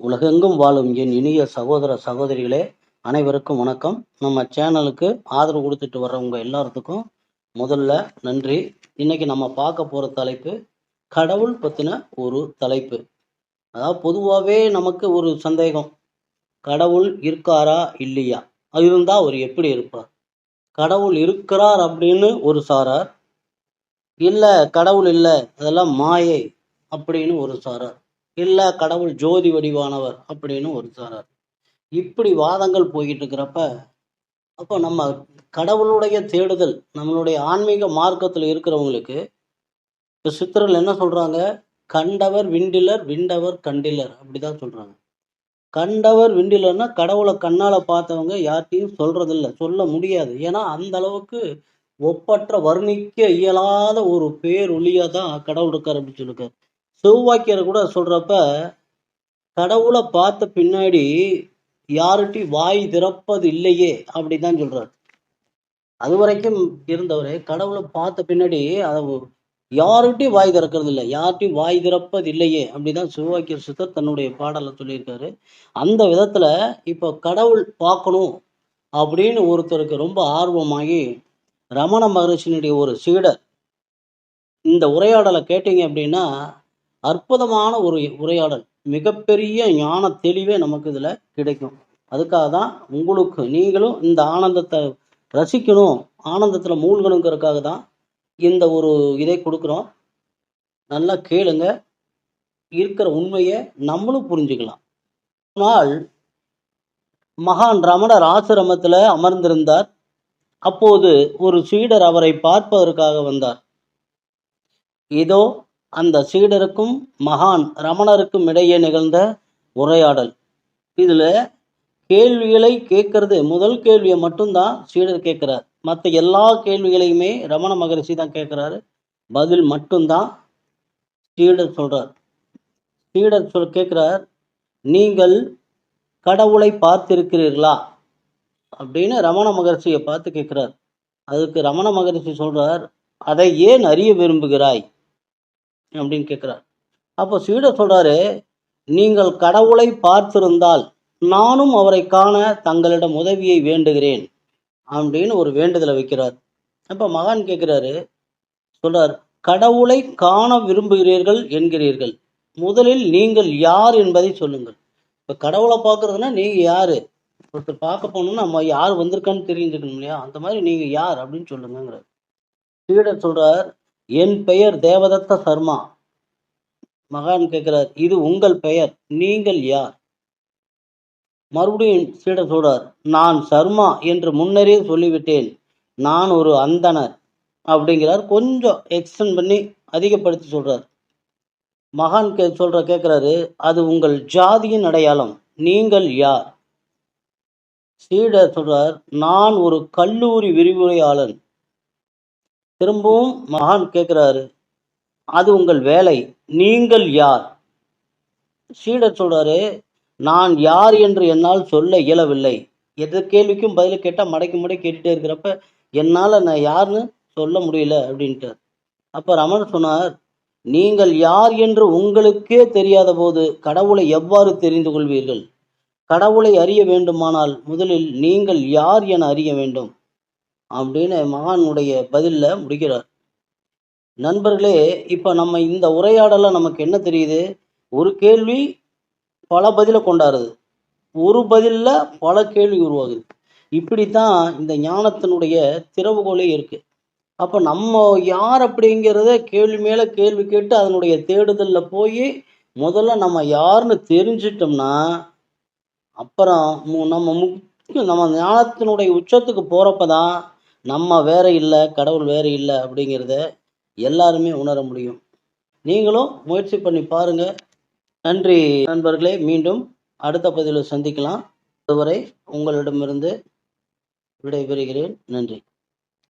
உலகெங்கும் வாழும் என் இனிய சகோதர சகோதரிகளே அனைவருக்கும் வணக்கம். நம்ம சேனலுக்கு ஆதரவு கொடுத்துட்டு வர்றவங்க எல்லாத்துக்கும் முதல்ல நன்றி. இன்னைக்கு நம்ம பார்க்க போற தலைப்பு கடவுள் பத்தின ஒரு தலைப்பு. அதாவது பொதுவாகவே நமக்கு ஒரு சந்தேகம். கடவுள் இருக்காரா இல்லையா? அது இருந்தால் அவர் எப்படி இருப்பார்? கடவுள் இருக்கிறார் அப்படின்னு ஒரு சாரார். இல்லை கடவுள் இல்லை அதெல்லாம் மாயை அப்படின்னு ஒரு சாரார். இல்ல கடவுள் ஜோதி வடிவானவர் அப்படின்னு ஒரு சாரார். இப்படி வாதங்கள் போய்கிட்டு இருக்கிறப்ப அப்போ நம்ம கடவுளுடைய தேடுதல் நம்மளுடைய ஆன்மீக மார்க்கத்தில் இருக்கிறவங்களுக்கு இப்போ சித்தர்கள் என்ன சொல்றாங்க? கண்டவர் விண்டிலர் விண்டவர் கண்டிலர் அப்படிதான் சொல்றாங்க. கண்டவர் விண்டிலர்னா கடவுளை கண்ணால பார்த்தவங்க யார்ட்டையும் சொல்றதில்ல சொல்ல முடியாது. ஏன்னா அந்த அளவுக்கு ஒப்பற்ற வர்ணிக்க இயலாத ஒரு பேரொழியா தான் கடவுள் இருக்கார் அப்படின்னு சொல்லியிருக்காரு. செவ்வாக்கியர் கூட சொல்றப்ப கடவுளை பார்த்த பின்னாடி யார்கிட்டையும் வாய் திறப்பது இல்லையே அப்படிதான் சொல்றாரு. அது வரைக்கும் இருந்தவர் கடவுளை பார்த்த பின்னாடி அதை யார்கிட்டையும் வாய் திறக்கிறது இல்லை யார்கிட்டையும் வாய் திறப்பது இல்லையே அப்படிதான் சிவவாக்கியர் சித்தர் தன்னுடைய பாடலை சொல்லியிருக்காரு. அந்த விதத்துல இப்போ கடவுள் பார்க்கணும் அப்படின்னு ஒருத்தருக்கு ரொம்ப ஆர்வமாகி ரமண மகரிஷினுடைய ஒரு சீடர் இந்த உரையாடலை கேட்டீங்க அப்படின்னா அற்புதமான ஒரு உரையாடல். மிகப்பெரிய ஞான தெளிவே நமக்கு இதுல கிடைக்கும். அதுக்காக தான் உங்களுக்கு நீங்களும் இந்த ஆனந்தத்தை ரசிக்கணும். ஆனந்தத்துல மூழ்கணுங்கிறதுக்காக தான் இந்த ஒரு இதை கொடுக்குறோம். நல்லா கேளுங்க. இருக்கிற உண்மையை நம்மளும் புரிஞ்சுக்கலாம். நாள் மகான் ரமணர் ஆசிரமத்துல அமர்ந்திருந்தார். அப்போது ஒரு சீடர் அவரை பார்ப்பதற்காக வந்தார். இதோ அந்த சீடருக்கும் மகான் ரமணருக்கும் இடையே நிகழ்ந்த உரையாடல். இதில் கேள்விகளை கேட்கறது முதல் கேள்வியை மட்டும்தான் சீடர் கேட்குறார். மற்ற எல்லா கேள்விகளையுமே ரமண மகரிஷி தான் கேட்குறாரு. பதில் மட்டும்தான் சீடர் சொல்கிறார் சீடர் சொல் கேட்குறார் நீங்கள் கடவுளை பார்த்திருக்கிறீர்களா? அப்படின்னு ரமண மகரிஷியை பார்த்து கேட்குறார். அதுக்கு ரமண மகரிஷி சொல்கிறார் அதை ஏன் அறிய விரும்புகிறாய்? அப்படின்னு கேட்குறார் அப்போ சீடர் சொல்றாரு நீங்கள் கடவுளை பார்த்திருந்தால் நானும் அவரை காண தங்களிடம் உதவியை வேண்டுகிறேன் அப்படின்னு ஒரு வேண்டுதலை வைக்கிறார். அப்போ மகான் கேட்குறாரு சொல்றார் கடவுளை காண விரும்புகிறீர்கள் என்கிறீர்கள். முதலில் நீங்கள் யார் என்பதை சொல்லுங்கள். இப்போ கடவுளை பார்க்கறதுன்னா நீங்கள் யார்? ஒருத்தர் பார்க்க போகணும்னா நம்ம யார் வந்திருக்கான்னு தெரிஞ்சுக்கணும் இல்லையா? அந்த மாதிரி நீங்கள் யார் அப்படின்னு சொல்லுங்கிறார் சீடர் சொல்கிறார் என் பெயர் தேவதத்த சர்மா. மகான் கேட்கிறார் இது உங்கள் பெயர் நீங்கள் யார்? மறுபடியும் சீடர் சொல்றார் நான் சர்மா என்று முன்னரே சொல்லிவிட்டேன் நான் ஒரு அந்தனர் அப்படிங்கிறார். கொஞ்சம் எக்ஸ்டெண்ட் பண்ணி அதிகப்படுத்தி சொல்றார். மகான் கே சொல்ற கேட்கிறாரு அது உங்கள் ஜாதியின் அடையாளம் நீங்கள் யார்? சீடர் சொல்றார் நான் ஒரு கல்லூரி விரிவுரையாளன் திரும்பவும் மகான் கேட்கிறாரு அது உங்கள் வேலை நீங்கள் யார்? சீடர் சொல்றாரு நான் யார் என்று என்னால் சொல்ல இயலவில்லை. எந்த கேள்விக்கும் பதில் கேட்டால் மடக்கி மடக்கி கேட்டுட்டே இருக்கிறப்ப என்னால் நான் யாருன்னு சொல்ல முடியல அப்படின்ட்டு அப்போ ரமணர் சொன்னார் நீங்கள் யார் என்று உங்களுக்கே தெரியாத போது கடவுளை எவ்வாறு தெரிந்து கொள்வீர்கள்? கடவுளை அறிய வேண்டுமானால் முதலில் நீங்கள் யார் என அறிய வேண்டும்? அப்படின்னு மகானுடைய பதிலில் முடிக்கிறார். நண்பர்களே இப்ப நம்ம இந்த உரையாடல நமக்கு என்ன தெரியுது? ஒரு கேள்வி பல பதில கொண்டாடுது ஒரு பதிலில் பல கேள்வி உருவாகுது. இப்படித்தான் இந்த ஞானத்தினுடைய திறவுகோலே இருக்கு. அப்ப நம்ம யார் அப்படிங்கிறத கேள்வி மேல கேள்வி கேட்டு அதனுடைய தேடுதல்ல போய் முதல்ல நம்ம யாருன்னு தெரிஞ்சிட்டோம்னா அப்புறம் மு- நம்ம முக்கிய நம்ம ஞானத்தினுடைய உச்சத்துக்கு போறப்பதான் நம்ம வேற இல்லை கடவுள் வேற இல்லை அப்படிங்கிறத எல்லாருமே உணர முடியும். நீங்களும் முயற்சி பண்ணி பாருங்க. நன்றி நண்பர்களே மீண்டும் அடுத்த பதிவில் சந்திக்கலாம். அதுவரை உங்களிடமிருந்து விடைபெறுகிறேன். நன்றி.